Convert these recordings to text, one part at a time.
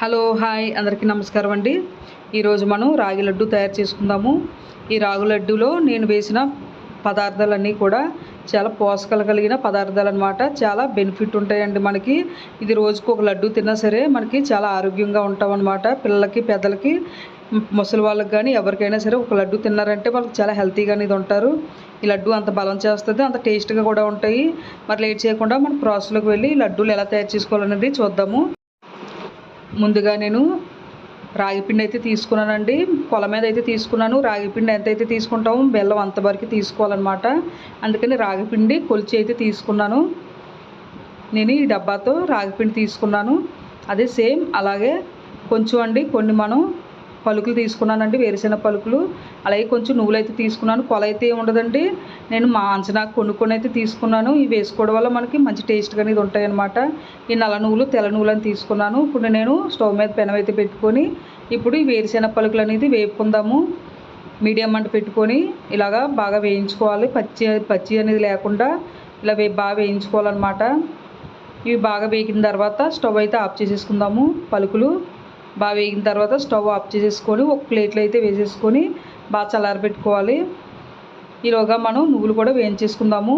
Hello hi అందరికీ నమస్కారం అండి. ఈరోజు మనం రాగి లడ్డు తయారు చేసుకుందాము. ఈ రాగి లడ్డులో నేను వేసిన పదార్థాలన్నీ కూడా చాలా పోషకాలు కలిగిన పదార్థాలు అనమాట చాలా బెనిఫిట్ ఉంటాయండి మనకి. ఇది రోజుకు ఒక లడ్డు తిన్నా సరే మనకి చాలా ఆరోగ్యంగా ఉంటాం అనమాట పిల్లలకి పెద్దలకి ముసలి వాళ్ళకి కానీ ఎవరికైనా సరే ఒక లడ్డు తిన్నారంటే వాళ్ళకి చాలా హెల్తీగా అనేది ఉంటారు. ఈ లడ్డు అంత బలం చేస్తుంది అంత టేస్ట్గా కూడా ఉంటాయి. మరి లేట్ చేయకుండా మనం ప్రాసెస్లోకి వెళ్ళి లడ్డూలు ఎలా తయారు చేసుకోవాలనేది చూద్దాము. ముందుగా నేను రాగిపిండి అయితే తీసుకున్నానండి. కొల మీద అయితే తీసుకున్నాను. రాగిపిండి ఎంత అయితే తీసుకుంటామో బెల్లం అంతవరకు తీసుకోవాలన్నమాట. అందుకని రాగిపిండి కొలిచి అయితే తీసుకున్నాను. నేను ఈ డబ్బాతో రాగిపిండి తీసుకున్నాను. అదే సేమ్ అలాగే కొంచెం అండి. కొన్ని మనం పలుకులు తీసుకున్నానండి వేరుశెనగ పలుకులు. అలాగే కొంచెం నువ్వులు అయితే తీసుకున్నాను. కొల అయితే ఉండదండి నేను మా అంచనా కొనుక్కొని అయితే తీసుకున్నాను. ఇవి వేసుకోవడం వల్ల మనకి మంచి టేస్ట్గా అనేది ఉంటాయన్నమాట. ఈ నల్ల నువ్వులు తెల్ల నువ్వులు అని తీసుకున్నాను. ఇప్పుడు నేను స్టవ్ మీద పెనం అయితే పెట్టుకొని ఇప్పుడు ఈ వేరుశెనగ పలుకులు అనేది వేపుకుందాము. మీడియం మంట పెట్టుకొని ఇలాగా బాగా వేయించుకోవాలి. పచ్చి పచ్చి అనేది లేకుండా ఇలా వే బాగా వేయించుకోవాలన్నమాట. ఇవి బాగా వేగిన తర్వాత స్టవ్ అయితే ఆఫ్ చేసేసుకుందాము. పలుకులు బాగా వేగిన తర్వాత స్టవ్ ఆఫ్ చేసేసుకొని ఒక ప్లేట్లో అయితే వేసేసుకొని బాగా చల్లారబెట్టుకోవాలి. ఈలోగా మనం నువ్వులు కూడా వేయించేసుకుందాము.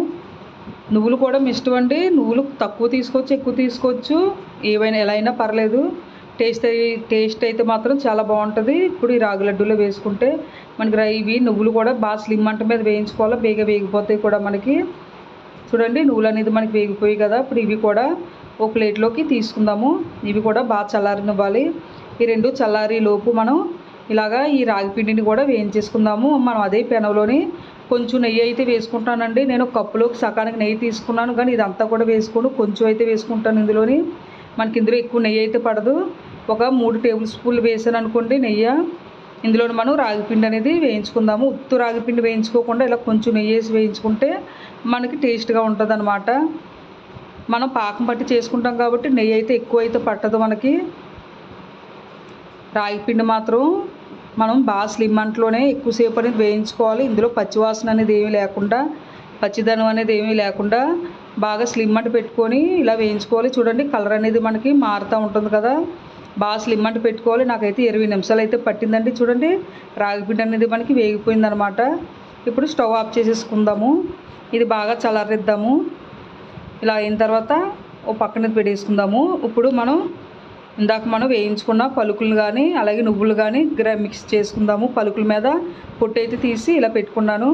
నువ్వులు కూడా ఇష్టం అండి. నువ్వులు తక్కువ తీసుకోవచ్చు ఎక్కువ తీసుకోవచ్చు. ఏవైనా ఎలా అయినా పర్లేదు. టేస్ట్ టేస్ట్ అయితే మాత్రం చాలా బాగుంటుంది. ఇప్పుడు ఈ రాగి లడ్డూలో వేసుకుంటే మనకి ఇవి నువ్వులు కూడా బాగా స్లిమ్ మంట మీద వేయించుకోవాలి? బేగ వేగిపోతాయి కూడా మనకి. చూడండి నువ్వులు అనేది మనకి వేగిపోయి కదా. ఇప్పుడు ఇవి కూడా ఒక ప్లేట్లోకి తీసుకుందాము. ఇవి కూడా బాగా చల్లారనివ్వాలి. ఈ రెండు చల్లారి లోపు మనం ఇలాగా ఈ రాగి పిండిని కూడా వేయించేసుకుందాము. మనం అదే పెనంలోని కొంచెం నెయ్యి అయితే వేసుకుంటానండి. నేను కప్పులోకి సకానికి నెయ్యి తీసుకున్నాను కానీ ఇదంతా కూడా వేసుకోను. కొంచెం అయితే వేసుకుంటాను ఇందులోని. మనకి ఇందులో ఎక్కువ నెయ్యి అయితే పడదు. ఒక మూడు టేబుల్ స్పూన్లు వేసాను అనుకోండి నెయ్యి. ఇందులో మనం రాగిపిండి అనేది వేయించుకుందాము. ఉత్తు రాగిపిండి వేయించుకోకుండా ఇలా కొంచెం నెయ్యి వేసి వేయించుకుంటే మనకి టేస్ట్గా ఉంటుంది అనమాట మనం పాకం పట్టి చేసుకుంటాం కాబట్టి నెయ్యి అయితే ఎక్కువ అయితే పట్టదు మనకి. రాగిపిండి మాత్రం మనం బాగా స్లిమ్ అంట్లోనే ఎక్కువసేపు అనేది వేయించుకోవాలి. ఇందులో పచ్చివాసన అనేది ఏమీ లేకుండా పచ్చిదనం అనేది ఏమీ లేకుండా బాగా స్లిమ్ అంట పెట్టుకొని ఇలా వేయించుకోవాలి. చూడండి కలర్ అనేది మనకి మారుతూ ఉంటుంది కదా. బాగా స్లిమ్ అంట పెట్టుకోవాలి. నాకైతే ఇరవై నిమిషాలు అయితే పట్టిందండి. చూడండి రాగిపిండి అనేది మనకి వేగిపోయింది అనమాట ఇప్పుడు స్టవ్ ఆఫ్ చేసేసుకుందాము. ఇది బాగా చల్లారిద్దాము. ఇలా అయిన తర్వాత ఓ పక్కన పెట్టేసుకుందాము ఇప్పుడు మనం ఇందాక మనం వేయించుకున్న పలుకులు కానీ అలాగే నువ్వులు కానీ గ్ర మిక్స్ చేసుకుందాము. పలుకుల మీద పొట్టు అయితే తీసి ఇలా పెట్టుకున్నాను.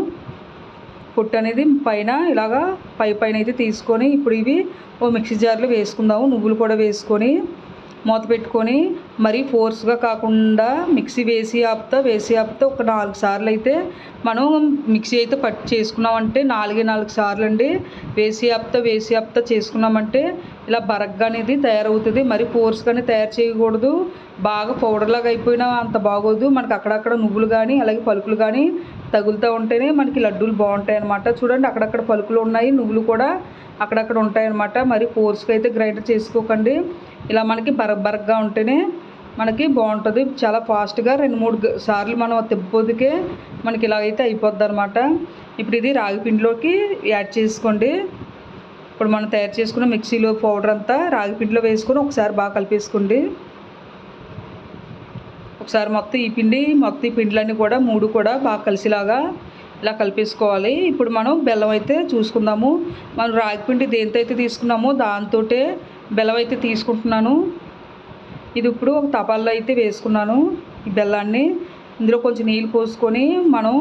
పొట్టు అనేది పైన ఇలాగా పై పైన అయితే తీసుకొని ఇప్పుడు ఇవి ఓ మిక్సీ జార్లో వేసుకుందాము. నువ్వులు కూడా వేసుకొని మూత పెట్టుకొని మరీ ఫోర్స్గా కాకుండా మిక్సీ వేసి ఆపుతా వేసి ఆపుతా ఒక నాలుగు సార్లు అయితే మనం మిక్సీ అయితే పట్టి చేసుకున్నామంటే నాలుగే నాలుగు సార్లు అండి. వేసి ఆపుతా వేసి ఆపుతా చేసుకున్నామంటే ఇలా బరగ్గా అనేది తయారవుతుంది. మరి ఫోర్స్గానే తయారు చేయకూడదు. బాగా పౌడర్లాగా అయిపోయినా అంత బాగోదు. మనకి అక్కడక్కడ నువ్వులు కానీ అలాగే పలుకులు కానీ తగులుతూ ఉంటేనే మనకి లడ్డూలు బాగుంటాయి అన్నమాట. చూడండి అక్కడక్కడ పలుకులు ఉన్నాయి నువ్వులు కూడా అక్కడక్కడ ఉంటాయి అన్నమాట మరి ఫోర్స్గా అయితే గ్రైండర్ చేసుకోకండి. ఇలా మనకి బరగ్ బరగ్గా ఉంటేనే మనకి బాగుంటుంది. చాలా ఫాస్ట్గా రెండు మూడు సార్లు మనం తిప్పొద్దుకే మనకి ఇలాగైతే అయిపోద్ది అనమాట ఇప్పుడు ఇది రాగి పిండిలోకి యాడ్ చేసుకోండి. ఇప్పుడు మనం తయారు చేసుకున్న మిక్సీలో పౌడర్ అంతా రాగి పిండిలో వేసుకొని ఒకసారి బాగా కలిపేసుకోండి. ఒకసారి మొత్తం ఈ పిండి మొత్తం ఈ పిండిలన్నీ కూడా మూడు కూడా బాగా కలిసిలాగా ఇలా కలిపేసుకోవాలి. ఇప్పుడు మనం బెల్లం అయితే చూసుకుందాము. మనం రాగి పిండి అయితే తీసుకున్నామో దాంతో బెల్లం అయితే తీసుకుంటున్నాను. ఇది ఇప్పుడు ఒక తపాల్లో అయితే వేసుకున్నాను ఈ బెల్లాన్ని. ఇందులో కొంచెం నీళ్ళు పోసుకొని మనం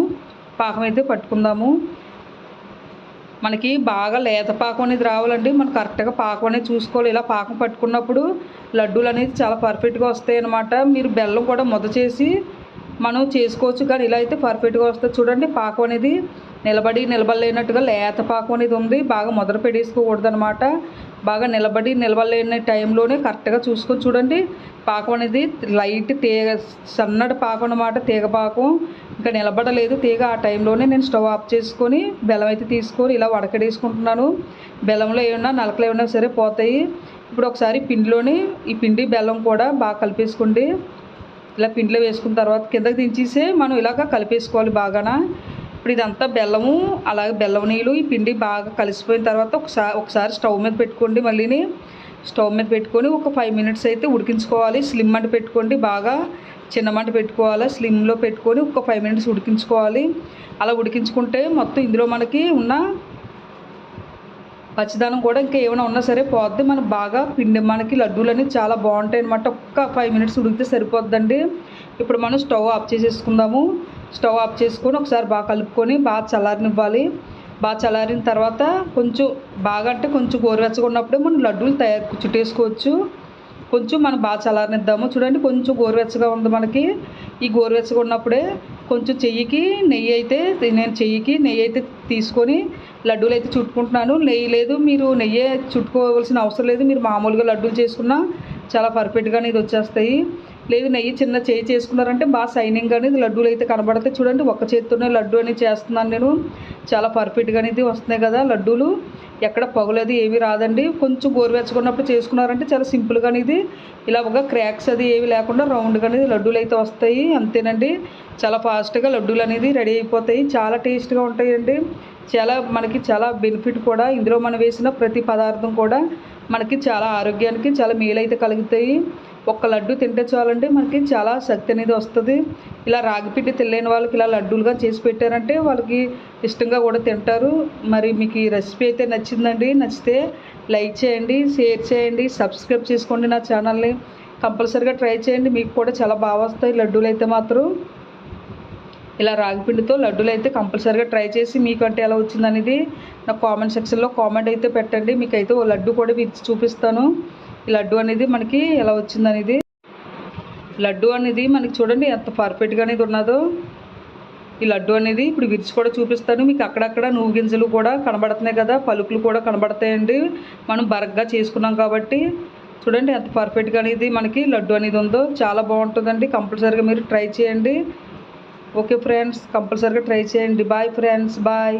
పాకం అయితే పట్టుకుందాము. మనకి బాగా లేత పాకం అనేది రావాలండి. మనం కరెక్ట్గా పాకం అనేది చూసుకోవాలి. ఇలా పాకం పట్టుకున్నప్పుడు లడ్డూలు అనేది చాలా పర్ఫెక్ట్గా వస్తాయి అన్నమాట మీరు బెల్లం కూడా ముద్ద చేసి మనం చేసుకోవచ్చు కానీ ఇలా అయితే పర్ఫెక్ట్గా వస్తుంది చూడండి పాకం అనేది నిలబడి నిలబడలేనట్టుగా లేత పాకం అనేది ఉంది. బాగా మొదలు పెట్టేసుకోకూడదు అనమాట బాగా నిలబడి నిలబడలేని టైంలోనే కరెక్ట్గా చూసుకొని చూడండి. పాకం అనేది లైట్ తీగ సన్నటి పాకం అనమాట తీగ పాకం. ఇంకా నిలబడలేదు తీగ. ఆ టైంలోనే నేను స్టవ్ ఆఫ్ చేసుకొని బెల్లం అయితే తీసుకొని ఇలా వడకడేసుకుంటున్నాను. బెల్లంలో ఏమన్నా నలకలు ఏమన్నా సరే పోతాయి. ఇప్పుడు ఒకసారి పిండిలోని ఈ పిండి బెల్లం కూడా బాగా కలిపేసుకోండి. ఇలా పిండిలో వేసుకున్న తర్వాత కిందకి దించేసే మనం ఇలాగ కలిపేసుకోవాలి బాగాన. ఇప్పుడు ఇదంతా బెల్లము అలాగే బెల్లం నీళ్ళు ఈ పిండి బాగా కలిసిపోయిన తర్వాత ఒకసారి ఒకసారి స్టవ్ మీద పెట్టుకోండి మళ్ళీని. స్టవ్ మీద పెట్టుకొని ఒక ఫైవ్ మినిట్స్ అయితే ఉడికించుకోవాలి. స్లిమ్ మంట పెట్టుకోండి బాగా. చిన్న మంట పెట్టుకోవాలి? స్లిమ్లో పెట్టుకొని ఒక ఫైవ్ మినిట్స్ ఉడికించుకోవాలి. అలా ఉడికించుకుంటే మొత్తం ఇందులో మనకి ఉన్న పచ్చిదానం కూడా ఇంకా ఏమైనా ఉన్నా సరే పోద్ది. మనం బాగా పిండి మనకి లడ్డూలు అనేవి చాలా బాగుంటాయి అనమాట ఒక్క ఫైవ్ మినిట్స్ ఉడికితే సరిపోద్దండి. ఇప్పుడు మనం స్టవ్ ఆఫ్ చేసేసుకుందాము. స్టవ్ ఆఫ్ చేసుకొని ఒకసారి బాగా కలుపుకొని బాగా చల్లారనివ్వాలి. బాగా చల్లారిన తర్వాత కొంచెం బాగా అంటే కొంచెం గోరువెచ్చగా ఉన్నప్పుడే మనం లడ్డూలు తయారు చుట్టేసుకోవచ్చు. కొంచెం మనం బాగా చల్లారనిద్దాము. చూడండి కొంచెం గోరువెచ్చగా ఉంది మనకి. ఈ గోరువెచ్చగా ఉన్నప్పుడే కొంచెం చెయ్యికి నెయ్యి అయితే నేను చెయ్యికి నెయ్యి అయితే తీసుకొని లడ్డూలు అయితే చుట్టుకుంటున్నాను. నెయ్యి లేదు మీరు నెయ్యి చుట్టుకోవాల్సిన అవసరం లేదు. మీరు మామూలుగా లడ్డూలు చేసుకున్నా చాలా పర్ఫెక్ట్గా అనేది వచ్చేస్తాయి. లేదు నెయ్యి చిన్న చేయి చేసుకున్నారంటే బాగా సైనింగ్ అనేది లడ్డూలు అయితే కనబడతాయి. చూడండి ఒక చేతితోనే లడ్డు అనేది చేస్తున్నాను నేను. చాలా పర్ఫెక్ట్గా అనేది వస్తున్నాయి కదా లడ్డూలు. ఎక్కడ పొగలేదు ఏమీ రాదండి. కొంచెం గోరువెచ్చకున్నప్పుడు చేసుకున్నారంటే చాలా సింపుల్గా ఇది. ఇలా ఒక క్రాక్స్ అది ఏవి లేకుండా రౌండ్గా అనేది లడ్డూలు అయితే వస్తాయి అంతేనండి. చాలా ఫాస్ట్గా లడ్డూలు అనేది రెడీ అయిపోతాయి. చాలా టేస్ట్గా ఉంటాయండి. చాలా మనకి చాలా బెనిఫిట్ కూడా. ఇందులో మనం వేసిన ప్రతి పదార్థం కూడా మనకి చాలా ఆరోగ్యానికి చాలా మేలు అయితే కలుగుతాయి. ఒక్క లడ్డు తింటే చాలండి మనకి చాలా శక్తి అనేది వస్తుంది. ఇలా రాగిపిండి తెలియని వాళ్ళకి ఇలా లడ్డూలుగా చేసి పెట్టారంటే వాళ్ళకి ఇష్టంగా కూడా తింటారు. మరి మీకు ఈ రెసిపీ అయితే నచ్చిందండి నచ్చితే లైక్ చేయండి షేర్ చేయండి సబ్స్క్రైబ్ చేసుకోండి నా ఛానల్ని. కంపల్సరీగా ట్రై చేయండి మీకు కూడా చాలా బాగా వస్తాయి లడ్డూలు అయితే మాత్రం. ఇలా రాగిపిండితో లడ్డూలు అయితే కంపల్సరీగా ట్రై చేసి మీకు అంటే ఎలా వచ్చింది అనేది కామెంట్ సెక్షన్లో కామెంట్ అయితే పెట్టండి. మీకు అయితే ఓ లడ్డు కూడా విరిచి చూపిస్తాను. ఈ లడ్డు అనేది మనకి ఎలా వచ్చింది అనేది లడ్డు అనేది మనకి చూడండి ఎంత పర్ఫెక్ట్గా అనేది ఉన్నదో. ఈ లడ్డు అనేది ఇప్పుడు విరిచి కూడా చూపిస్తాను. మీకు అక్కడక్కడ నువ్వు గింజలు కూడా కనబడుతున్నాయి కదా పలుకులు కూడా కనబడతాయండి. మనం బరగ్గా చేసుకున్నాం కాబట్టి చూడండి ఎంత పర్ఫెక్ట్గా అనేది మనకి లడ్డు అనేది ఉందో. చాలా బాగుంటుందండి. కంపల్సరీగా మీరు ట్రై చేయండి. ఓకే ఫ్రెండ్స్ కంపల్సరీగా ట్రై చేయండి. Bye friends bye